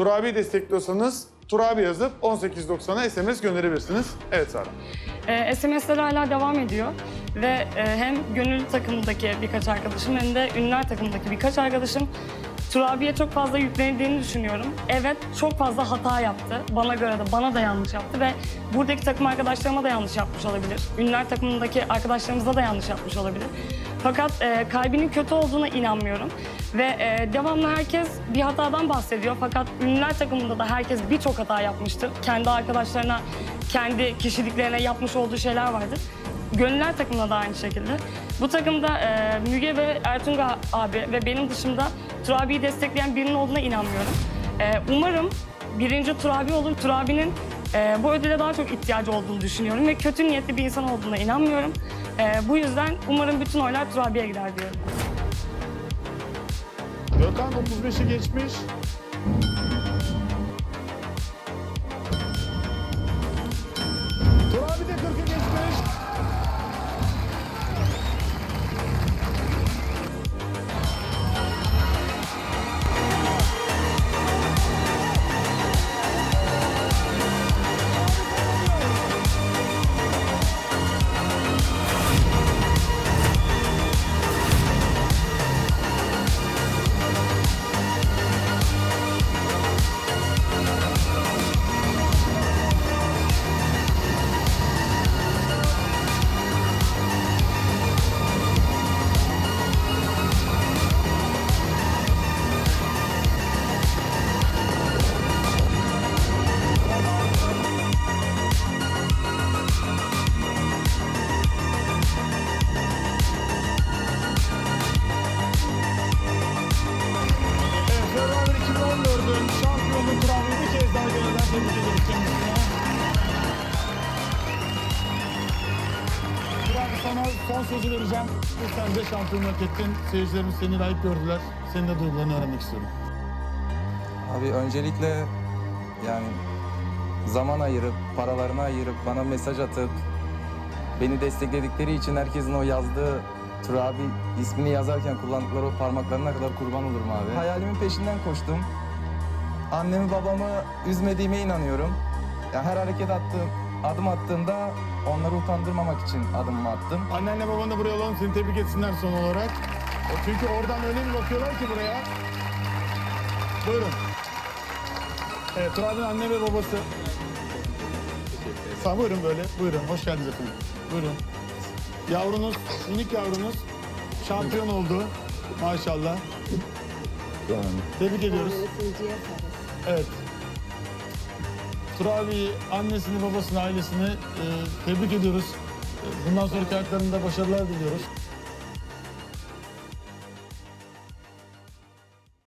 Turabi destekliyorsanız Turabi yazıp 1890'a SMS gönderebilirsiniz. Evet Sara. Ee, SMS'ler hala devam ediyor ve e, hem gönül takımındaki birkaç arkadaşım hem de ünlüler takımındaki birkaç arkadaşım Turabi'ye çok fazla yüklenildiğini düşünüyorum. Evet çok fazla hata yaptı. Bana göre de bana da yanlış yaptı ve buradaki takım arkadaşlarıma da yanlış yapmış olabilir. Ünlüler takımındaki arkadaşlarımıza da yanlış yapmış olabilir. Fakat e, kalbinin kötü olduğuna inanmıyorum. Ve e, devamlı herkes bir hatadan bahsediyor. Fakat ünlüler takımında da herkes birçok hata yapmıştır. Kendi arkadaşlarına, kendi kişiliklerine yapmış olduğu şeyler vardır. Gönüller takımında da aynı şekilde. Bu takımda e, Müge ve Ertunga abi ve benim dışımda Turabi'yi destekleyen birinin olduğuna inanmıyorum. E, umarım birinci Turabi olur. Turabi'nin e, bu ödüle daha çok ihtiyacı olduğunu düşünüyorum ve kötü niyetli bir insan olduğuna inanmıyorum. E, bu yüzden umarım bütün oylar Turabi'ye gider diyorum. Gökhan 35'i geçmiş. Sana son sözü vereceğim. Lütfen de şampiyonluk ettin. Seyircilerimiz seni layık gördüler. Senin de duygularını öğrenmek istiyorum. Abi öncelikle yani zaman ayırıp, paralarını ayırıp, bana mesaj atıp beni destekledikleri için herkesin o yazdığı Turabi ismini yazarken kullandıkları o parmaklarına kadar kurban olurum abi. Hayalimin peşinden koştum. Annemi babamı üzmediğime inanıyorum. Ya her hareket attığım, adım attığımda onları utandırmamak için adımımı attım. Annenle babanı da buraya alalım. Seni tebrik etsinler son olarak. O çünkü oradan öyle bir bakıyorlar ki buraya. Buyurun. Evet, Turabi'nin anne ve babası. Sağ buyurun böyle. Buyurun. Hoş geldiniz efendim. Buyurun. Yavrunuz, minik yavrunuz şampiyon oldu. Maşallah. Tebrik ediyoruz. Evet. Turabi'yi, annesini, babasını, ailesini e, tebrik ediyoruz. E, Bundan sonraki hayatlarında başarılar diliyoruz.